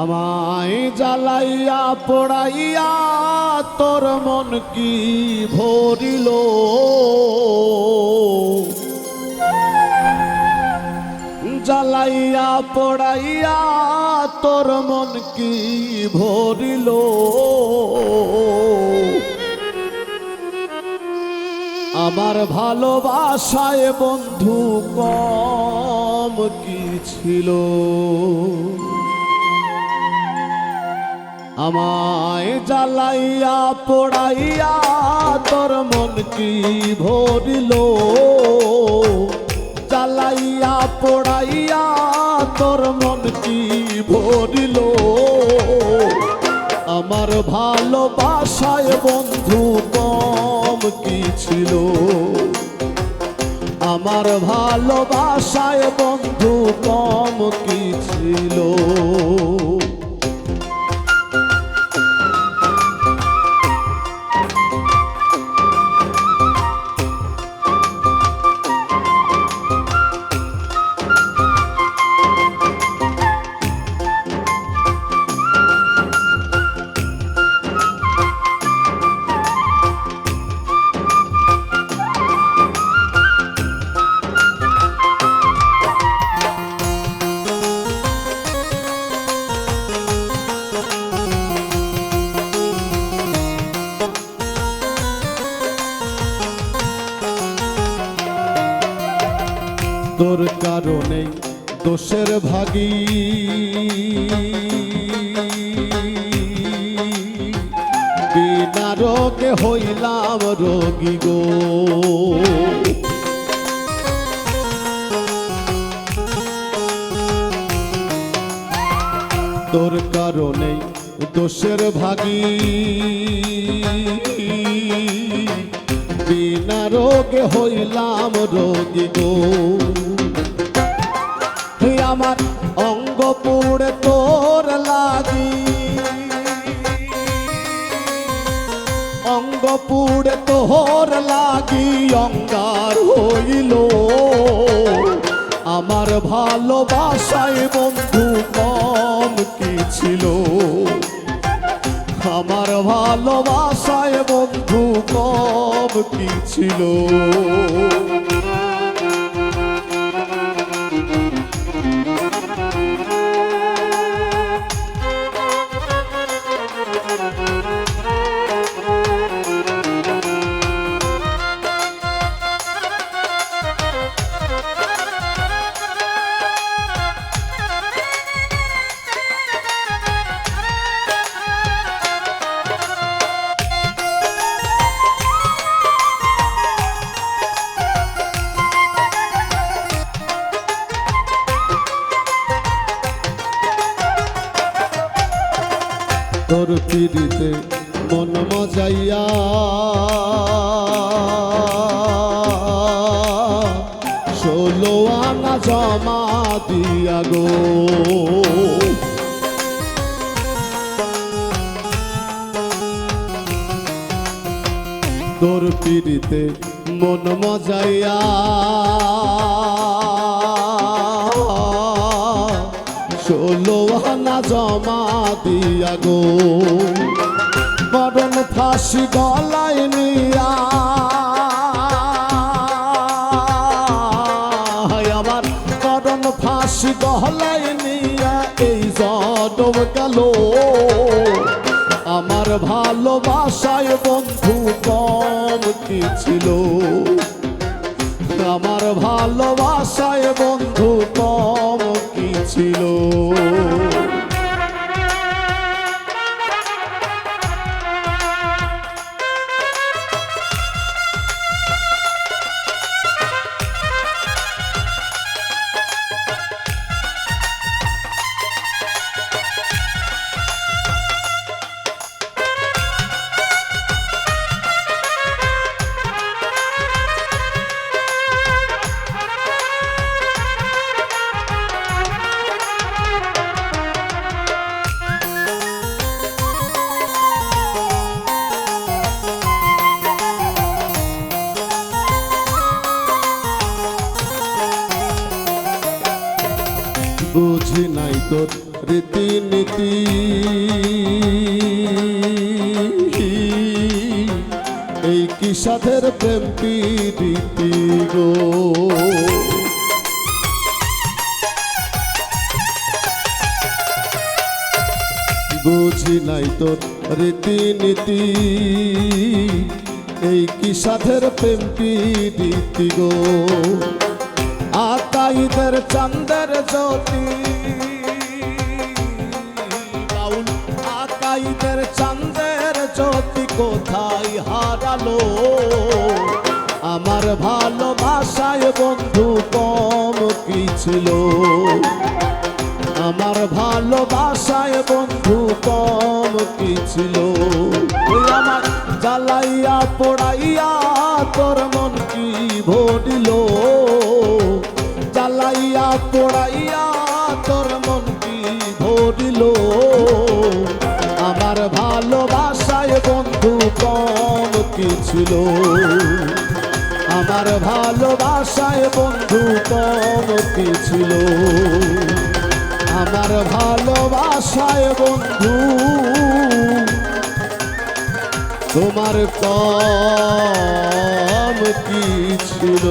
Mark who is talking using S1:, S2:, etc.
S1: আমায় জ্বালাইয়া, পড়াইয়া, তোর মন কি ভরিল? জ্বালাইয়া, পড়াইয়া, তোর মন কি ভরিল? আমার ভালোবাসায় বন্ধু কম কি ছিল? আমায় জ্বালাইয়া, পড়াইয়া, তোর মন কি ভরিল? জ্বালাইয়া, পড়াইয়া, তোর মন কি ভরিল? আমার ভালোবাসায় বন্ধু কম কি ছিল? আমার ভালোবাসায় বন্ধু কম কি ছিল? তোর কারণে দোষের ভাগী। বিনা রোগে হইলাম রোগী গো। তোর কারণে দোষের ভাগী। বিনা রোগে হইলাম রোগী গো। আমার অঙ্গ পুড়ে তোর লাগি। অঙ্গ পুড়ে তোর লাগি, অঙ্গার হইল। আমার ভালোবাসায় বন্ধু কম কি ছিল? আমার ভালোবাসায় বন্ধু কম কি ছিল? তোর পিড়িতে মন মজাইয়া। ষোলো আনা জমা দিয়া গো। তোর পিড়িতে মন মজাইয়া। ষোলো আনা জমা দিয়া গো। মরণ ফাঁসি গলায় নিয়া। আমার মরণ ফাঁসি গলায় নিয়া এই জনম গেল। আমার ভালোবাসায় বন্ধু কম কি ছিল? আমার ভালোবাসায় বন্ধু কম ছিল। বুঝি নাই তোর রীতিনীতি। এই কি সাধের প্রেম রীতি গো? বুঝি নাই তোর রীতিনীতি। এই কি সাধের প্রেম রীতি গো? আকাইদের চন্দ্র জ্যোতি হারালো। আমার ভালোবাসায় বন্ধু কম কি ছিল? আমার ভালোবাসায় বন্ধু কম কি ছিল? আমার জ্বালাইয়া পড়াইয়া তোর মন কি ভরিল? কম কি ছিল আমার ভালোবাসায় বন্ধু কম কি ছিল আমার ভালোবাসায় বন্ধু তোমার কম কি ছিল